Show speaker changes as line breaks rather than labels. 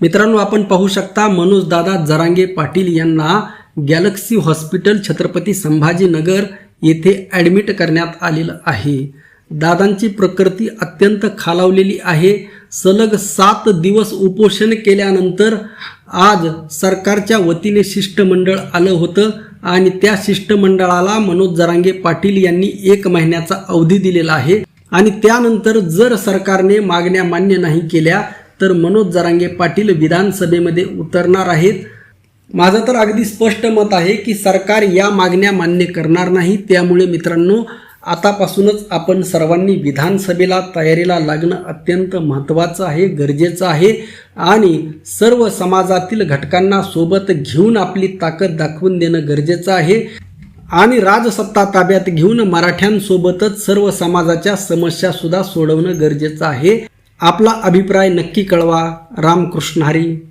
मित्रांनो आपण पाहू शकता मनोज दादा जरांगे पाटील यांना गॅलेक्सी हॉस्पिटल छत्रपती संभाजीनगर येथे ॲडमिट करण्यात आलेलं आहे. दादांची प्रकृती अत्यंत खालावलेली आहे. सलग सात दिवस उपोषण केल्यानंतर आज सरकारच्या वतीने शिष्टमंडळ आलं होतं आणि त्या शिष्टमंडळाला मनोज जरांगे पाटील यांनी एक महिन्याचा अवधी दिलेला आहे. आणि त्यानंतर जर सरकारने मागण्या मान्य नाही केल्या तर मनोज जरांगे पाटील विधानसभेमध्ये उतरणार आहेत. माझं तर अगदी स्पष्ट मत आहे की सरकार या मागण्या मान्य करणार नाही. त्यामुळे मित्रांनो आतापासूनच आपण सर्वांनी विधानसभेला तयारीला लागणं अत्यंत महत्त्वाचं आहे गरजेचं आहे. आणि सर्व समाजातील घटकांना सोबत घेऊन आपली ताकद दाखवून देणं गरजेचं आहे. आणि राजसत्ता ताब्यात घेऊन मराठ्यांसोबतच सर्व समाजाच्या समस्यासुद्धा सोडवणं गरजेचं आहे. आपला अभिप्राय नक्की कळवा. रामकृष्ण हरी.